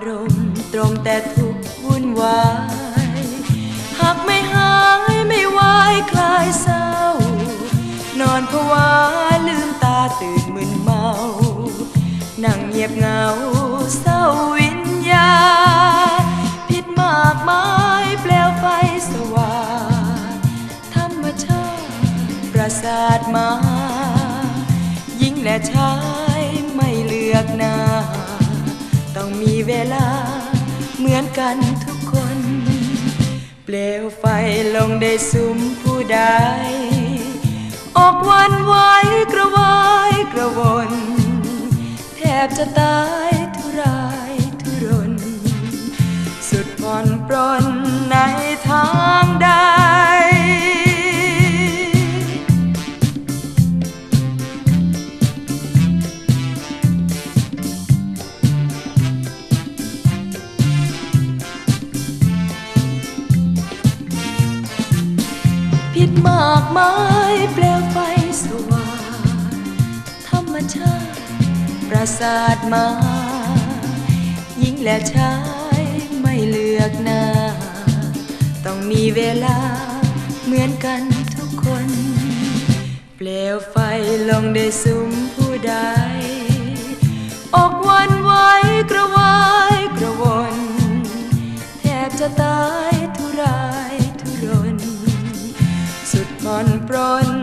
ารมณ์ตรงแต่ทุกวุ่นวายหากไม่หายไม่ไหวคลายเศร้า นอนผวาลืมตาตื่นมึนเมา นั่งเงียบเหงาเศร้าวิญญาผิดมากมายเปลวไฟสว่างธรรมชาติประสาทมาหญิงและชา กันทุกคน เปลวไฟลงได้สุมผู้ใด ออกวันไหวกระวายกระวน แทบจะตายทุรายทุรน สุดผ่อนปรน ผิดมากมายเปลวไฟสว่างธรรมชาติประสาทมาหญิงและชายไม่เลือกหน้า ต้องมีเวลาเหมือนกันทุกคน เปลวไฟลงได้สุมผู้ใด ผ่อนปรน